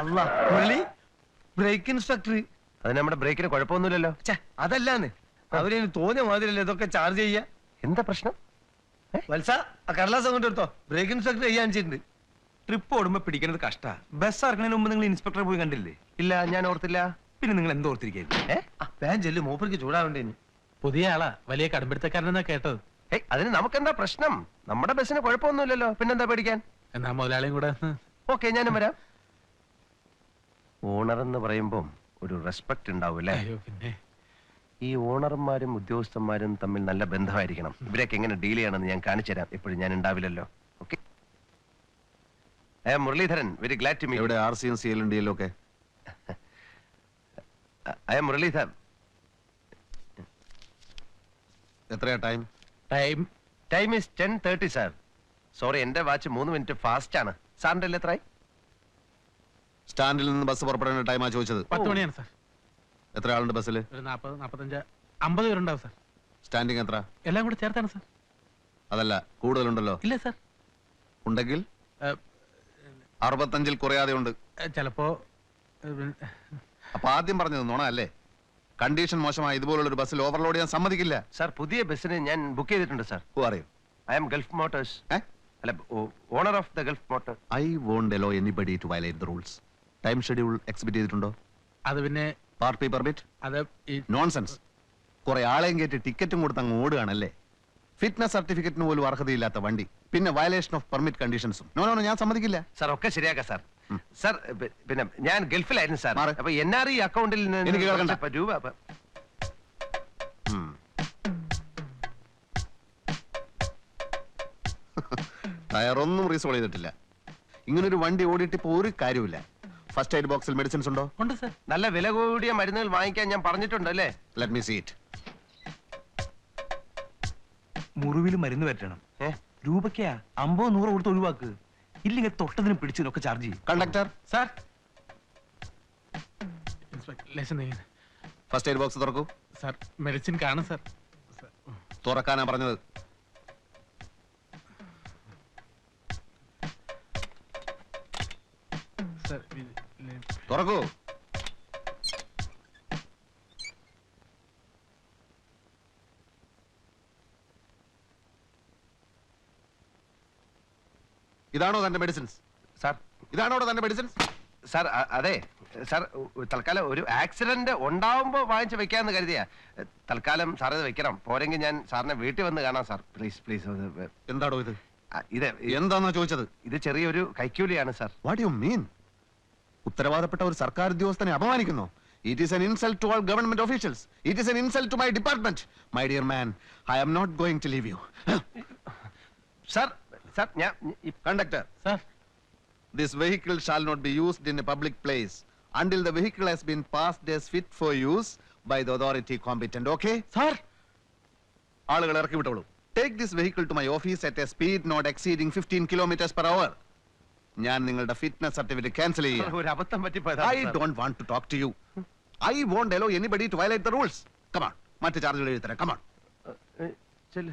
അല്ല break instructor നമ്മുടെ ബ്രേക്കിന് കുഴപ്പമൊന്നുമില്ലല്ലോ. ഛെ, അതല്ലാന്ന്. അവർ തോന്നിയ മാതിരിയല്ലേ ഇതൊക്കെ ചാർജ് ചെയ്യാ? എന്താ പ്രശ്നം? വത്സ ആ കടലാസ് അങ്ങോട്ട് എടുത്തോ. ബ്രേക്ക് ഇൻസ്ട്രക്ടർ ചെയ്യാൻ വെച്ചിട്ടുണ്ട്. ട്രിപ്പ് ഓടുമ്പോ പിടിക്കുന്നത് കഷ്ടാ. ബസ് ഇറങ്ങുന്നതിന് മുമ്പ് നിങ്ങൾ ഇൻസ്പെക്ടറെ പോയി കണ്ടില്ലേ? ഇല്ല ഞാൻ ഓർത്തില്ല. പിന്നെ നിങ്ങൾ എന്തോ ചെല്ലു മൂപ്പർക്ക് ചൂടാവണ്ടേ പുതിയ ആളാ വലിയ കടുംപിടുത്തക്കാരനെന്നാ കേട്ടത്. ഏയ് അതിന് നമുക്കെന്താ പ്രശ്നം? നമ്മുടെ ബസ്സിന് കുഴപ്പമൊന്നുമില്ലല്ലോ. പിന്നെന്താ പേടിക്കാൻ? എന്നാ മുതലാളിയും കൂടെ. ഓക്കെ ഞാനും വരാം. ഓണർ എന്ന് പറയുമ്പം ഒരു റെസ്പെക്ട് ഉണ്ടാവും അല്ലേ അയ്യോ പിന്നെ. ഈ ഓണർമാരും ഉദ്യോഗസ്ഥന്മാരും തമ്മിൽ നല്ല ബന്ധമായിരിക്കണം. ഇവരൊക്കെ എങ്ങനെ ഡീൽ ചെയ്യണമെന്ന് ഞാൻ കാണിച്ചുതരാം ഇപ്പോഴും എപ്പോഴും ഞാൻ ഉണ്ടാവില്ലല്ലോ. Okay Muraleedharan very glad to me എവിടെ R C M C L D L ഒക്കെ? ഐ എം മുരളീധർ എത്രയാ time time time is ten thirty sir sorry എന്റെ വാച്ച് മൂന്ന് മിനിറ്റ് ഫാസ്റ്റ് ആണ്. സാറിന്റെ എല്ലാം എത്രയായി സ്റ്റാൻഡിൽ നിന്ന് ബസ് പുറപ്പെടേണ്ട ടൈമാ ചോദിച്ചത്. പത്ത് മണിയാണ് സാർ. എത്ര ആളുണ്ട് ബസ്സിൽ ഒരു നാൽപ്പത് നാൽപ്പത്തഞ്ച് അമ്പത് പേരുണ്ടാവും സാർ. സ്റ്റാൻഡിങ് എത്ര? എല്ലാം കൂടെ ചേർത്താണ് സാർ. അതല്ല കൂടുതലുണ്ടല്ലോ. ഇല്ല സാർ. ഉണ്ടെങ്കിൽ? അറുപത്തഞ്ചിൽ കുറയാതെ ഉണ്ട് ചിലപ്പോ അപ്പൊ ആദ്യം പറഞ്ഞത് നോണ അല്ലേ? കണ്ടീഷൻ മോശമായ ഇതുപോലുള്ള ഒരു ബസ്സിൽ ഓവർലോഡ് ചെയ്യാൻ സമ്മതിക്കില്ല. സാർ പുതിയ ബസ്സിന് ഞാൻ ബുക്ക് ചെയ്തിട്ടുണ്ട് സാർ. ഓ അറിയും. I am Gulf motors. അല്ല owner of the Gulf motor. I won't allow anybody to violate the rules. Time schedule exhibit ചെയ്തിട്ടുണ്ടോ? അത് പിന്നെ പാർട്ടി പെർമിറ്റ് അത് ഈ നോൺസെൻസ്. കുറെ ആളെയും കയറ്റി ടിക്കറ്റും കൊടുത്ത് അങ്ങ് ഓടുകയാണല്ലേ? ഫിറ്റ്നസ് സർട്ടിഫിക്കറ്റിന് പോലും അർഹതയില്ലാത്ത വണ്ടി. പിന്നെ വയലേഷൻ ഓഫ് പെർമിറ്റ് കണ്ടീഷൻസും. നോ നോ ഞാൻ സമ്മതിക്കില്ല. സാർ ഒക്കെ ശരിയാക്കാം സാർ. സാർ പി- പിന്നെ ഞാൻ ഗൾഫിലായിരുന്നു സാർ. മാറ്. അപ്പൊ എൻ ആർ ഇ അക്കൗണ്ടിൽ നിന്ന് എനിക്ക് കേൾക്കണ്ട. കുറച്ച് രൂപ ഉം. ടയറൊന്നും റീസോൾ ചെയ്തിട്ടില്ല. ഇങ്ങനൊരു വണ്ടി ഓടിയിട്ട് ഇപ്പോൾ ഒരു കാര്യമില്ല ഫസ്റ്റ് എയ്ഡ് ബോക്സിൽ മെഡിസിൻസ് ഉണ്ടോ? ഉണ്ട് സർ. നല്ല വില കൂടിയ മരുന്നുകൾ വാങ്ങിക്കാൻ ഞാൻ പറഞ്ഞിട്ടുണ്ട് അല്ലേ ലെറ്റ് മീ സീറ്റ് മുറിവിൽ മരുന്ന് പറ്റണം. ഏ? രൂപയ്ക്കാ അമ്പോ നൂറ് കൊടുത്ത് ഒഴിവാക്ക്. ഇല്ലെങ്കിൽ തൊട്ടതിനും പിടിച്ചതിനൊക്കെ ചാർജ് ചെയ്യും. Conductor sir. First aid box തുറക്കൂ. സാർ മെഡിസിൻ കാണും സാർ. തുറക്കാനാ പറഞ്ഞത്. സാർ ഇത് തുറക്കൂ. ഇതാണോ തന്റെ മെഡിസിൻസ് സാർ. ഇതാണോ തന്റെ മെഡിസിൻസ് സാർ അതെ. സാർ തൽക്കാലം ഒരു ആക്സിഡന്റ് ഉണ്ടാവുമ്പോ വാങ്ങിച്ച് വെക്കാന്ന് കരുതിയ. തൽക്കാലം സാർ ഇത് വെക്കണം. പോരെങ്കിൽ ഞാൻ സാറിനെ വീട്ടിൽ വന്ന് കാണാം സാർ. പ്ലീസ് പ്ലീസ് എന്താണോ ഇത്? ഇത് എന്താണോ ചോദിച്ചത്? ഇത് ചെറിയൊരു കൈക്കൂലിയാണ് സാർ. വാട്ട് യു മീൻ ഉത്തരവാദപ്പെട്ട ഒരു സർക്കാർ ഉദ്യോഗസ്ഥനെ അപമാനിക്കുന്നു. It is an insult to all government officials it is an insult to my department my dear man I am not going to leave you sir sir ഞാൻ conductor sir this vehicle shall not be used in a public place until the vehicle has been passed as fit for use by the authority competent okay sir ആളുകൾ ഇറക്കി വിട്ടോളൂ. Take this vehicle to my office at a speed not exceeding fifteen kilometres per hour ഞാൻ നിങ്ങളുടെ fitness certificate cancel ചെയ്യാം ഒരു അബദ്ധം പറ്റിപ്പോയതാ I don't want to talk to you I won't allow anybody to violate the rules rules. Come on. മറ്റ് ചാർജുകൾ തരാം come on on ചെല്ല്.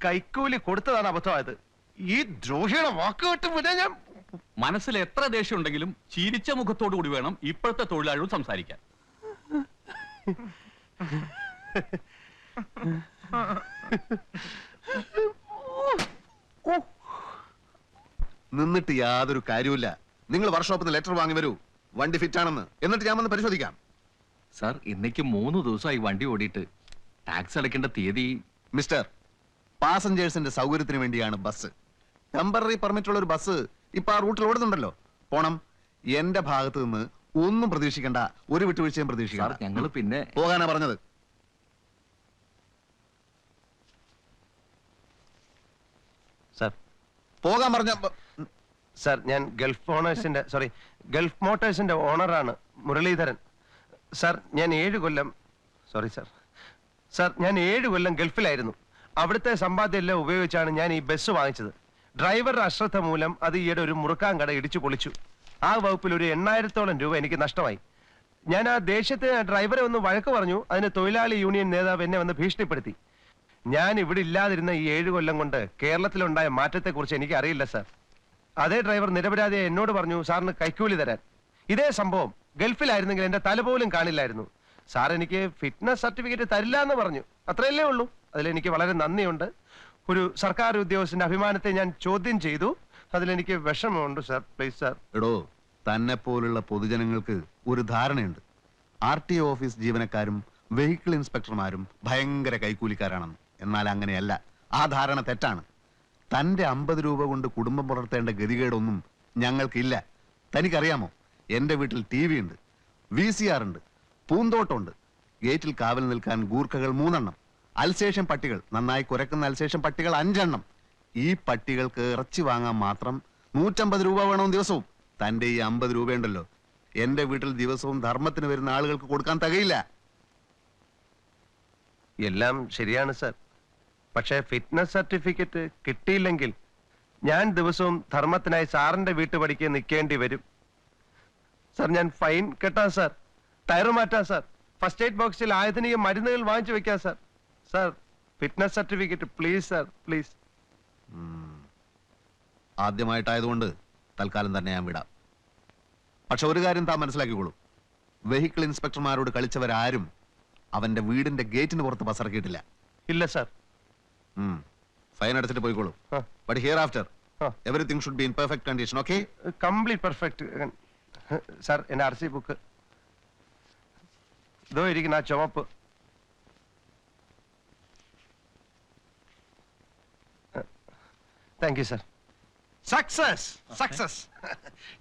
കൈക്കൂലി കൊടുത്തതാണ് അബദ്ധമായത് ഈ ദ്രോഹിയുടെ വാക്ക് കേട്ട് പിന്നെ ഞാൻ മനസ്സിൽ എത്ര ദേഷ്യം ഉണ്ടെങ്കിലും ചിരിച്ച മുഖത്തോടു കൂടി വേണം ഇപ്പോഴത്തെ തൊഴിലാളികൾ സംസാരിക്കാൻ നിന്നിട്ട് യാതൊരു കാര്യമില്ല നിങ്ങൾ വർക്ക്ഷോപ്പിൽ ലെറ്റർ വാങ്ങി വരൂ. വണ്ടി ഫിറ്റ് ആണെന്ന് എന്നിട്ട് ഞാൻ വന്ന് പരിശോധിക്കാം. സാർ ഇന്നേക്ക് മൂന്ന് ദിവസമായി വണ്ടി ഓടിയിട്ട് ടാക്സ് അടയ്ക്കേണ്ട തീയതി മിസ്റ്റർ പാസഞ്ചേഴ്സിന്റെ സൗകര്യത്തിന് വേണ്ടിയാണ് ബസ്. ടെമ്പററി പെർമിറ്റ് ഉള്ള ഒരു ബസ് ഇപ്പൊ ആ റൂട്ടിൽ ഓടുന്നുണ്ടല്ലോ. പോണം. എന്റെ ഭാഗത്ത് നിന്ന് ഒന്നും പ്രതീക്ഷിക്കണ്ട. ഒരു വിട്ടുവീഴ്ചയും സാർ പ്രതീക്ഷിക്കണ്ട ഞങ്ങൾ പിന്നെ പോകാനാ പറഞ്ഞത്. സാർ. പോകാൻ പറഞ്ഞ സാർ ഞാൻ ഗൾഫ് ഓണേഴ്സിന്റെ സോറി ഗൾഫ് മോട്ടേഴ്സിന്റെ ഓണറാണ് മുരളീധരൻ. സർ ഞാൻ ഏഴ് കൊല്ലം സോറി സർ സർ ഞാൻ ഏഴ് കൊല്ലം ഗൾഫിലായിരുന്നു. അവിടുത്തെ സമ്പാദ്യം എല്ലാം ഉപയോഗിച്ചാണ് ഞാൻ ഈ ബസ് വാങ്ങിച്ചത്. ഡ്രൈവറുടെ അശ്രദ്ധ മൂലം അത് ഈയിടെ ഒരു മുറുക്കാൻ കട ഇടിച്ചു പൊളിച്ചു. ആ വകുപ്പിൽ ഒരു എണ്ണായിരത്തോളം രൂപ എനിക്ക് നഷ്ടമായി. ഞാൻ ആ ദേശത്തെ ഡ്രൈവറെ ഒന്ന് വഴക്ക് പറഞ്ഞു അതിന് തൊഴിലാളി യൂണിയൻ നേതാവ് എന്നെ വന്ന് ഭീഷണിപ്പെടുത്തി. ഞാൻ ഇവിടെ ഇല്ലാതിരുന്ന ഈ ഏഴ് കൊല്ലം കൊണ്ട് കേരളത്തിലുണ്ടായ മാറ്റത്തെക്കുറിച്ച് എനിക്ക് അറിയില്ല സാർ. അതേ ഡ്രൈവർ നിരപരാധിയെ എന്നോട് പറഞ്ഞു സാറിന് കൈക്കൂലി തരാൻ. ഇതേ സംഭവം ഗൾഫിലായിരുന്നെങ്കിൽ എന്റെ തല പോലും കാണില്ലായിരുന്നു. സാർ എനിക്ക് ഫിറ്റ്നസ് സർട്ടിഫിക്കറ്റ് തരില്ല എന്ന് പറഞ്ഞു. അത്രയല്ലേ ഉള്ളൂ. അതിലെനിക്ക് വളരെ നന്ദിയുണ്ട്. ഒരു സർക്കാർ ഉദ്യോഗസ്ഥന്റെ അഭിമാനത്തെ ഞാൻ ചോദ്യം ചെയ്തു. അതിലെനിക്ക് വിഷമമുണ്ട് സാർ. Please sir. എടോ തന്നെ പോലുള്ള പൊതുജനങ്ങൾക്ക് ഒരു ധാരണയുണ്ട്. ആർ ടി ഓഫീസ് ജീവനക്കാരും വെഹിക്കിൾ ഇൻസ്പെക്ടർമാരും ഭയങ്കര കൈക്കൂലിക്കാരാണെന്ന്. എന്നാൽ അങ്ങനെയല്ല. ആ ധാരണ തെറ്റാണ്. തന്റെ അമ്പത് രൂപ കൊണ്ട് കുടുംബം പുലർത്തേണ്ട ഗതികേടൊന്നും ഞങ്ങൾക്കില്ല. തനിക്കറിയാമോ? എന്റെ വീട്ടിൽ ടി വി ഉണ്ട് വി സി ആർ ഉണ്ട് പൂന്തോട്ടമുണ്ട്. ഗേറ്റിൽ കാവൽ നിൽക്കാൻ ഗൂർഖകൾ മൂന്നെണ്ണം. അൽശേഷൻ പട്ടികൾ നന്നായി കുരക്കുന്ന അൽശേഷൻ പട്ടികൾ അഞ്ചെണ്ണം. ഈ പട്ടികൾക്ക് ഇറച്ചി വാങ്ങാൻ മാത്രം നൂറ്റമ്പത് രൂപ വേണം ദിവസവും. തന്റെ ഈ അമ്പത് രൂപയുണ്ടല്ലോ. എന്റെ വീട്ടിൽ ദിവസവും ധർമ്മത്തിന് വരുന്ന ആളുകൾക്ക് കൊടുക്കാൻ തകയില്ല. എല്ലാം ശരിയാണ് സാർ. പക്ഷേ ഫിറ്റ്നസ് സർട്ടിഫിക്കറ്റ് കിട്ടിയില്ലെങ്കിൽ ഞാൻ ദിവസവും ധർമ്മത്തിനായി സാറിന്റെ വീട്ടുപടിക്ക് നിൽക്കേണ്ടി വരും. സാർ ഞാൻ ഫൈൻ കെട്ടാം സാർ. ടയർ മാറ്റാം സാർ. ഫസ്റ്റ് എയ്ഡ് ബോക്സിൽ ആധുനിക മരുന്നുകൾ വാങ്ങിച്ചു വെക്കാം sir. Sir fitness certificate please sir please ആദ്യമായിട്ടായതുകൊണ്ട് തൽക്കാലം തന്നെ ഞാൻ വിടാം. പക്ഷെ ഒരു കാര്യം താൻ മനസ്സിലാക്കിക്കോളൂ. വെഹിക്കിൾ ഇൻസ്പെക്ടർമാരോട് കളിച്ചവരാരും അവന്റെ വീടിന്റെ ഗേറ്റിന് പുറത്ത് ബസ്സിറക്കിയിട്ടില്ല ഇല്ല സാർ. ഫൈൻ അടച്ചിട്ട് പോയിക്കോളൂ. But hereafter. Everything should be in perfect condition okay complete perfect sir എന്റെ ആർ സി ബുക്ക് ഇതോ ഇരിക്കുന്ന ആ ചുവപ്പ്. Thank you sir success success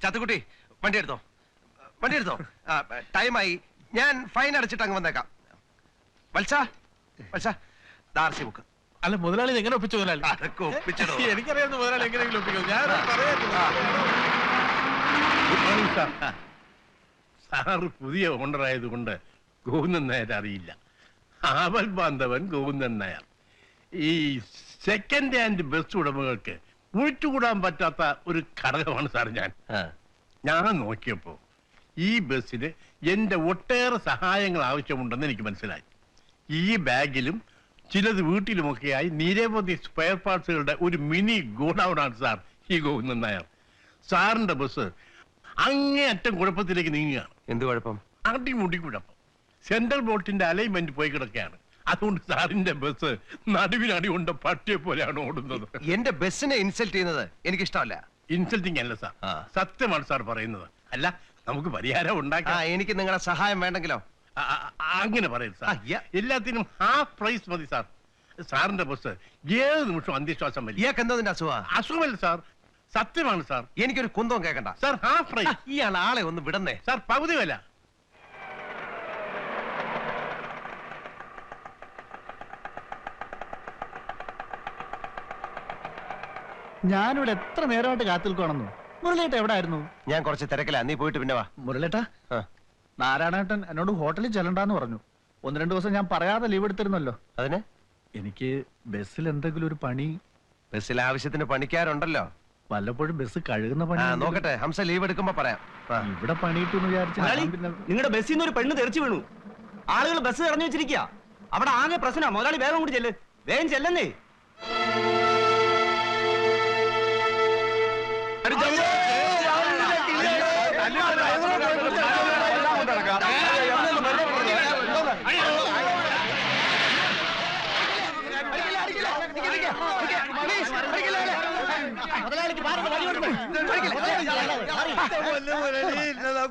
Chathukutty വണ്ടി എടുത്തോ? വണ്ടി എടുത്തോ? ടൈമായി. ഞാൻ ഫൈൻ അടച്ചിട്ട് അങ്ങ് വന്നേക്കാം. വത്സ വത്സ ദാർസി ബുക്ക് അല്ല മുതലാളി ഇത് എങ്ങനെ ഒപ്പിച്ചു മുതലാളി? അതൊക്കെ ഒപ്പിച്ചിടോ എനിക്കറിയാവുന്ന മുതലാളി എങ്ങനെയെങ്കിലും ഒപ്പിക്കും? ഞാൻ സാർ സാറ് പുതിയ ഓണർ ആയതുകൊണ്ട് ഗോകുന്ദൻ നായർ അറിയില്ല. ആവൽ ബാന്ധവൻ ഗോകുന്ദൻ നായർ. ഈ സെക്കൻഡ് ഹാൻഡ് ബസ് ഉടമകൾക്ക് ഒഴിച്ചുകൂടാൻ പറ്റാത്ത ഒരു ഘടകമാണ് സാർ ഞാൻ. ഞാൻ നോക്കിയപ്പോ ഈ ബസ്സിന് എന്റെ ഒട്ടേറെ സഹായങ്ങൾ ആവശ്യമുണ്ടെന്ന് എനിക്ക് മനസ്സിലായി. ഈ ബാഗിലും ചിലത് വീട്ടിലുമൊക്കെയായി നിരവധി സ്പെയർ പാർട്സുകളുടെ ഒരു മിനി ഗോഡൗൺ ആണ് സാർ. ഈ ഗോവിന്ദൻ നായർ. സാറിന്റെ ബസ് അങ്ങേയറ്റം കുഴപ്പത്തിലേക്ക് നീങ്ങുകയാണ്. എന്ത് കുഴപ്പം? അടിമുടി കുഴപ്പം. സെൻട്രൽ ബോട്ടിന്റെ അലൈൻമെന്റ് പോയി കിടക്കുകയാണ്. അതുകൊണ്ട് സാറിന്റെ ബസ് നടുവിനടി കൊണ്ട് പട്ടിയെ പോലെയാണ് ഓടുന്നത്. എന്റെ ബസ്സിനെ ഇൻസൾട്ട് ചെയ്യുന്നത് എനിക്ക് ഇഷ്ടമല്ല ഇൻസൾട്ടിങ് അല്ല സാർ. സത്യമാണ് സാർ പറയുന്നത്. അല്ല നമുക്ക് പരിഹാരം ഉണ്ടാക്കാം. എനിക്ക് നിങ്ങളുടെ സഹായം വേണ്ടെങ്കിലോ? അങ്ങനെ പറയരുത് സാർ. എല്ലാത്തിനും ഹാഫ് പ്രൈസ് മതി സാർ. സാറിന്റെ ബസ് ഏത് നിമിഷവും അന്ത്യശ്വാസം ഇയാൾക്ക് എന്തോ അസുഖ? അസുഖമല്ല സാർ. സത്യമാണ് സാർ. എനിക്കൊരു കുന്തവും കേൾക്കണ്ട സാർ ഹാഫ് പ്രൈസ് ഇയാൾ ആളെ ഒന്ന് വിടന്നേ. സാർ പകുതി വില. ഞാനിവിടെ എത്ര നേരമായിട്ട് കാത്തിൽക്കണമെന്നു മുരളേട്ട എവിടെ ആയിരുന്നു ഞാൻ കുറച്ച് തിരക്കില്ല നീ പോയിട്ട് പിന്നെ വാ. മുരളേട്ടാ ആ, നാരായണേട്ടൻ എന്നോട് ഹോട്ടലിൽ ചെല്ലണ്ടെന്ന് പറഞ്ഞു. ഒന്ന് രണ്ടു ദിവസം ഞാൻ പറയാതെ ലീവ് എടുത്തിരുന്നല്ലോ. അതിന്? എനിക്ക് ബസ്സിൽ എന്തെങ്കിലും ഒരു പണി ബസ്സിൽ ആവശ്യത്തിന് പണിക്കാരുണ്ടല്ലോ. വല്ലപ്പോഴും ബസ് കഴുകുന്ന ആ പണി നോക്കട്ടെ ഹംസ ലീവ് എടുക്കുമ്പോ പറയാം. ആ. ഇവിടെ പണിയിട്ടെന്ന് വിചാരിച്ചു നിങ്ങളുടെ ബസ്സിൽ നിന്ന് ഒരു പെണ്ണ് തെറിച്ചു വീണു. ആളുകൾ ബസ് ഇറങ്ങി വെച്ചിരിക്കുക അവിടെ ആകെ പ്രശ്നമാ മുതലാളി വേഗം കൂടി ചെല്ല്. വേഗം ചെല്ലുന്നേ.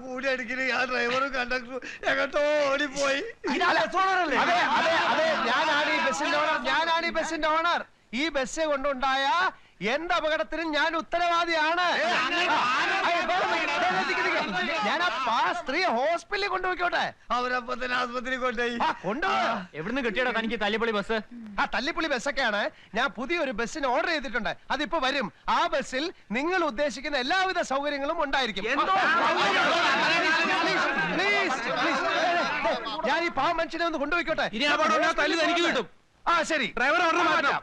കൂടി അടിക്കൽ ആ ഡ്രൈവറും കണ്ടക്ടറും എങ്ങോട്ടോ ഓടിപ്പോയി ഈ ബസ്സിന്റെ ഓണർ ഞാനാണ് ഈ ബസ്സിന്റെ ഓണർ ഈ ബസ് കൊണ്ടുണ്ടായ എന്റെ അപകടത്തിനും ഞാൻ ഉത്തരവാദിയാണ്. ഞാൻ ആ പാ- സ്ത്രീയെ ഹോസ്പിറ്റലിൽ കൊണ്ടുപോയിക്കോട്ടെ അവരപ്പത്തിന് ആസ്പത്രി കൊണ്ടുപോയി ആ, കൊണ്ടുപോയി എവിടുന്ന് കിട്ടിയടാ തനിക്ക് തല്ലിപ്പൊളി ബസ് ആ തല്ലിപ്പുള്ളി ബസ്സൊക്കെയാണ് ഞാൻ പുതിയൊരു ബസ്സിന് ഓർഡർ ചെയ്തിട്ടുണ്ട് അതിപ്പോ വരും ആ ബസ്സിൽ നിങ്ങൾ ഉദ്ദേശിക്കുന്ന എല്ലാവിധ സൗകര്യങ്ങളും ഉണ്ടായിരിക്കും. ഞാൻ ഈ പാവ മനുഷ്യനെ ഒന്ന് കൊണ്ടുപോയിക്കോട്ടെ ഇനി ആ പടം തനിക്ക് കിട്ടും. ആ ശരി ഡ്രൈവർ ഓർഡർ മാറ്റാം